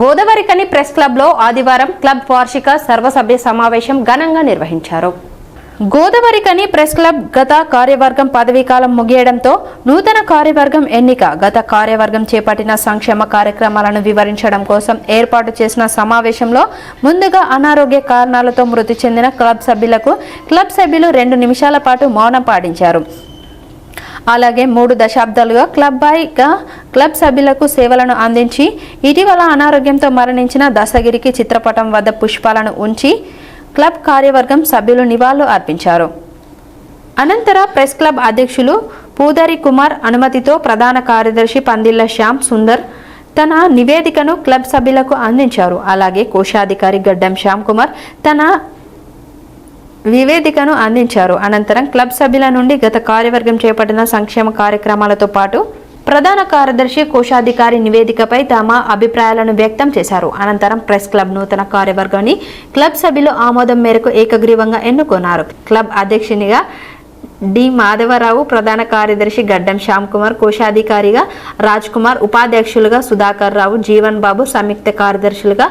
Godavarikhani press క్లబ్లో ఆదివారం club వార్షిక సర్వసభ్య సమావేశం ఘనంగా నిర్వహించారు. గోదావరికని ప్రెస్ క్లబ్ గత కార్యవర్గం పదవీకాలం ముగియడంతో నూతన కార్యవర్గం ఎన్నిక గత కార్యవర్గం చేపట్టిన సంక్షేమ కార్యక్రమాలను వివరించడం కోసం ఏర్పాటు చేసిన సమావేశంలో ముందుగా అనారోగ్య కారణాలతో మృతి చెందిన క్లబ్ సభ్యులకు క్లబ్ సభ్యులు రెండు నిమిషాల పాటు మౌనం పాటించారు. అలాగే మూడు దశాబ్దాలుగా క్లబ్ బాయ్గా క్లబ్ సభ్యులకు సేవలను అందించి ఇటీవల అనారోగ్యంతో మరణించిన దశగిరికి చిత్రపటం వద్ద పుష్పాలను ఉంచి క్లబ్ కార్యవర్గం సభ్యులు నివాళులు అర్పించారు. అనంతర ప్రెస్ క్లబ్ అధ్యక్షులు పూదరి కుమార్ అనుమతితో ప్రధాన కార్యదర్శి పందిళ్ళ శ్యామ్ సుందర్ తన నివేదికను క్లబ్ సభ్యులకు అందించారు. అలాగే కోశాధికారి గడ్డం శ్యామ్ కుమార్ తన నివేదికను అందించారు. అనంతరం క్లబ్ సభ్యుల నుండి గత కార్యవర్గం చేపట్టిన సంక్షేమ కార్యక్రమాలతో పాటు ప్రధాన కార్యదర్శి కోశాధికారి నివేదికపై తమ అభిప్రాయాలను వ్యక్తం చేశారు. అనంతరం ప్రెస్ క్లబ్ నూతన కార్యవర్గాన్ని క్లబ్ సభ్యులు ఆమోదం మేరకు ఏకగ్రీవంగా ఎన్నుకున్నారు. క్లబ్ అధ్యక్షునిగా డి. మాధవరావు ప్రధాన కార్యదర్శి గడ్డం శ్యామ్ కుమార్ కోశాధికారిగా రాజ్ కుమార్ ఉపాధ్యక్షులుగా సుధాకర్ రావు జీవన్ బాబు సంయుక్త కార్యదర్శులుగా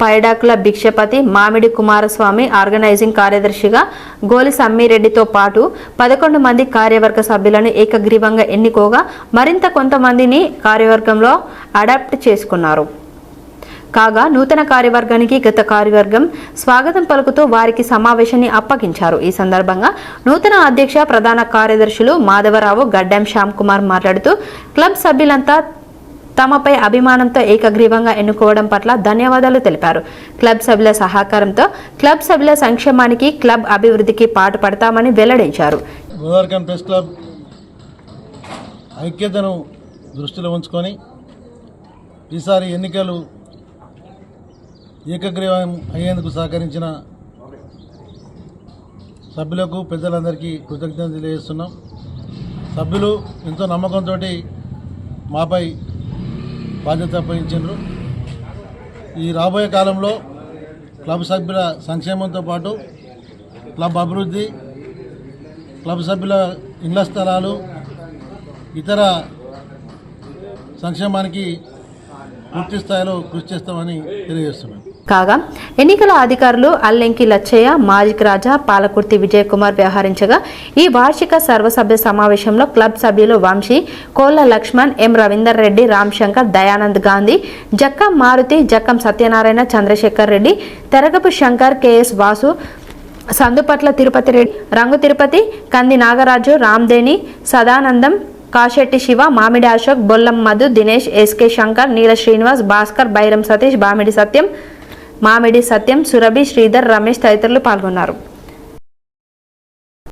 పైడాకుల భిక్షపతి మామిడి కుమారస్వామి ఆర్గనైజింగ్ కార్యదర్శిగా గోలి సమ్మిరెడ్డితో పాటు పదకొండు మంది కార్యవర్గ సభ్యులను ఏకగ్రీవంగా ఎన్నుకోగా మరింత కొంతమందిని కార్యవర్గంలో అడాప్ట్ చేసుకున్నారు. కాగా నూతన కార్యవర్గానికి గత కార్యవర్గం స్వాగతం పలుకుతూ వారికి సమావేశాన్ని అప్పగించారు. ఈ సందర్భంగా నూతన అధ్యక్ష ప్రధాన కార్యదర్శులు మాధవరావు గడ్డం శ్యామ్ కుమార్ మాట్లాడుతూ క్లబ్ సభ్యులంతా తమపై అభిమానంతో ఏకగ్రీవంగా ఎన్నుకోవడం పట్ల ధన్యవాదాలు తెలిపారు. క్లబ్ సభ్యుల సహకారంతో క్లబ్ సభ్యుల సంక్షేమానికి క్లబ్ అభివృద్ధికి పాటుపడతామని వెల్లడించారు. ఐక్యతను దృష్టిలో ఉంచుకొని ఈసారి ఎన్నికలు ఏకగ్రీవం అయ్యేందుకు సహకరించిన సభ్యులకు పెద్దలందరికీ కృతజ్ఞతలు తెలియజేస్తున్నాం. సభ్యులు ఎంతో నమ్మకంతో మాపై బాధ్యత వహించారు ఈ రాబోయే కాలంలో క్లబ్ సభ్యుల సంక్షేమంతో పాటు క్లబ్ అభివృద్ధి క్లబ్ సభ్యుల ఇళ్ళ స్థలాలు ఇతర సంక్షేమానికి పూర్తి స్థాయిలో కృషి చేస్తామని తెలియజేస్తున్నాను కాగా ఎన్నికల అధికారులు అల్లెంకి లచ్చయ్య మాజిక్ రాజా పాలకుర్తి విజయ్ కుమార్ వ్యవహరించగా ఈ వార్షిక సర్వసభ్య సమావేశంలో క్లబ్ సభ్యులు Vamshi Kolla Laxman M Ravinder Reddy Ram Shankar Dayanand Gandhi Jakkam Maruthi Jakkam Satyanarayana Chandrashekar Reddy Teragapu Shankar KS Vasu Sandupatla Tirupati Reddy Rangu Tirupati Kandi Nagaraju Ramdeni Sadanandam Kashetti Shiva Mamidi Ashok Bollam Madhu Dinesh SK Shankar Neela Srinivas Bhaskar Bairam Satish Bamidi Satyam Mamidi Satyam Surabhi Sridhar Ramesh తదితరులు పాల్గొన్నారు.